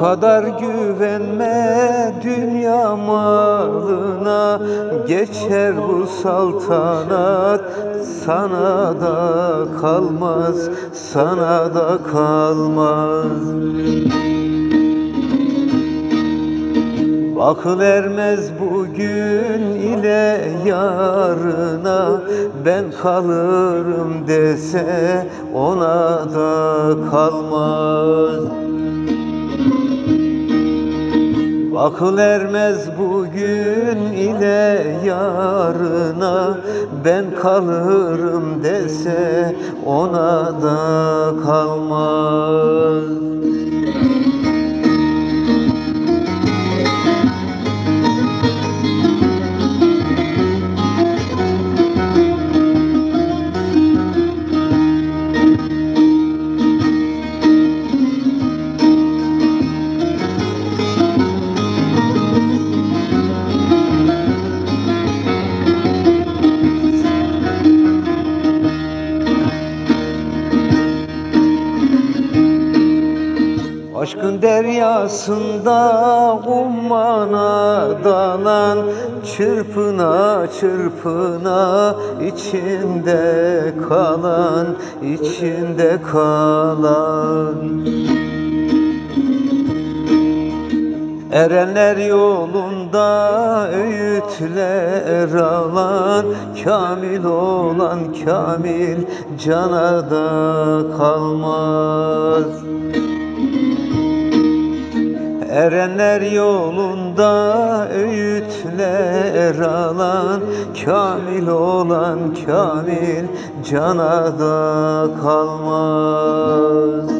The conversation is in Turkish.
kadar güvenme dünya malına Geçer bu saltanat sana da kalmaz Sana da kalmaz. Akıl ermez bugün ile yarına Ben kalırım dese ona da kalmaz Akıl ermez bugün ile yarına. Ben kalırım dese ona da kalmaz Aşkın deryasında ummana dalan Çırpına çırpına içinde kalan içinde kalan. Erenler yolunda öğütler alan Kamil olan kamil cana da kalmaz Erenler yolunda öğütler alan Kamil olan kamil cana da kalmaz